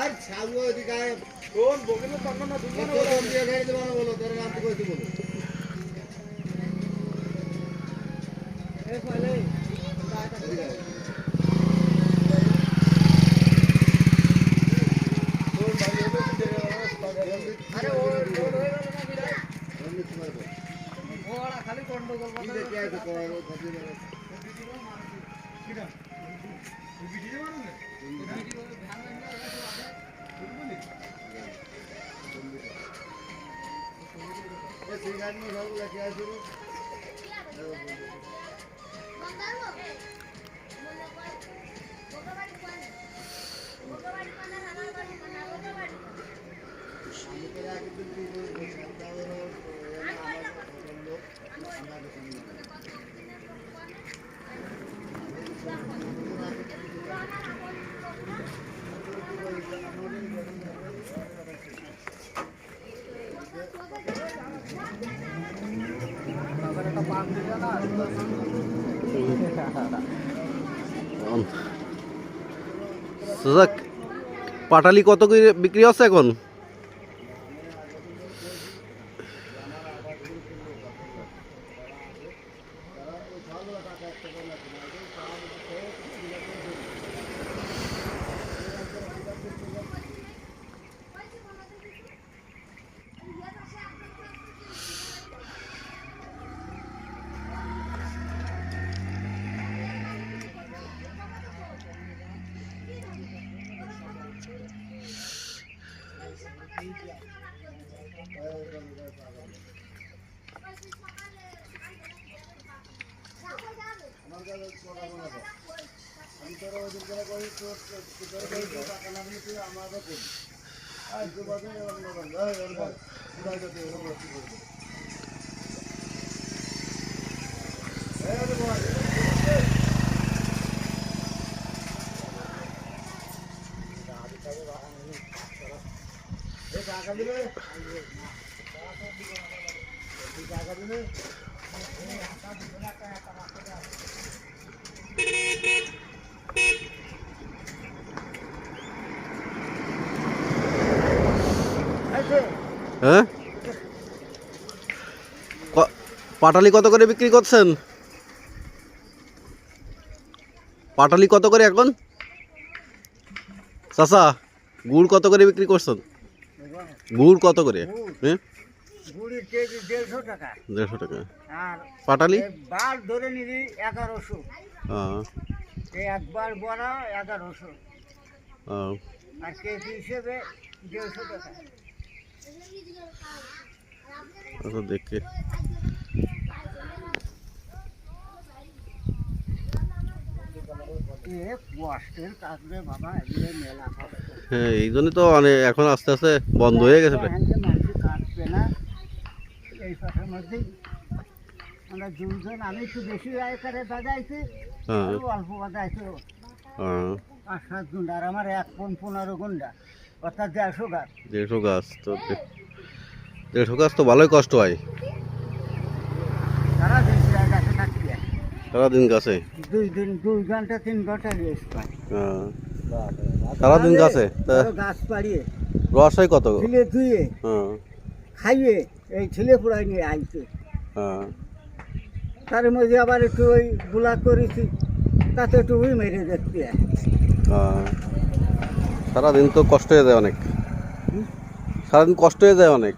আর ছাগল ওইদিকে। কোন বগিলে তখন না দুজন দিয়ে গাড়ি দেবো না বলো, তোর নাম তো কইতে বলো। এদিকে আয়। আরে ও ওর হয়ে গেল না বল। ওরা খালি গন্ডগোল কি দেখে কয় ও কপি মেরে। এ সিগারেট নিয়ে সব দেখে আইছো রে। তো আগে তো তুই বলছিস, তাহলে ওর, এ, আমার পছন্দ, আমার পছন্দ। পাটালি কত করে বিক্রি হচ্ছে এখন? আমি তোর ওদিন করে করি তোর তোর টাকা না দিলে তুই আমাকে করি আর তুই বাদে এরকম না বল এই এরকম পুরাই যাতে এরকম বল এই রে বল এই টাকা দিলে টাকা দিলে হ্যাঁ? পাটালি কত করে বিক্রি করছেন? পাটালি কত করে এখন? চাচা, গুড় কত করে বিক্রি করছেন? গুড় কত করে? হ্যাঁ? দেড়শো টাকা। দেড়শো টাকা। আর পাটালি? বার ধরে নিবি এগারোশো। হ্যাঁ। একবার বড়া এগারোশো। হ্যাঁ। আর কেজি হিসেবে দেড়শো টাকা। আচ্ছা দেখে। হ্যাঁ এই জন্যই তো অনেক এখন আস্তে আস্তে বন্ধ হয়ে গেছে প্রায়। কাটবে না। এই পাশের মধ্যেই আমরা দুজন আমি একটু বেশি বাজাইছি হ্যাঁ। অল্প বাজাইছে। হ্যাঁ। পাঁচ সাত গুন্ডা আর আমার এক পন পনেরো গুন্ডা অর্থাৎ দেড়শো গাছ। দেড়শো গাছ তো দেড়শো গাছ তো ভালোই কষ্ট হয় সারা দিন প্রায় গাছে থাকতে হয়। সারাদিন গাছে? দুই দিন দুই ঘণ্টা তিন ঘণ্টা রেস্ট পাই হ্যাঁ। সারাদিন গাছে? তা গাছ পাড়িয়ে। রস হয় কত ছেলে ধুয়ে হ্যাঁ। খাইয়ে এই ছেলে পুরাই নিয়ে আইছে। হ্যাঁ। তার মধ্যে আবার একটু ওই গুলা করেছি তাতে একটু উই মেরে দেখতে হ্যাঁ। সারাদিন তো কষ্ট হয়ে যায় অনেক। সারাদিন কষ্ট হয়ে যায় অনেক।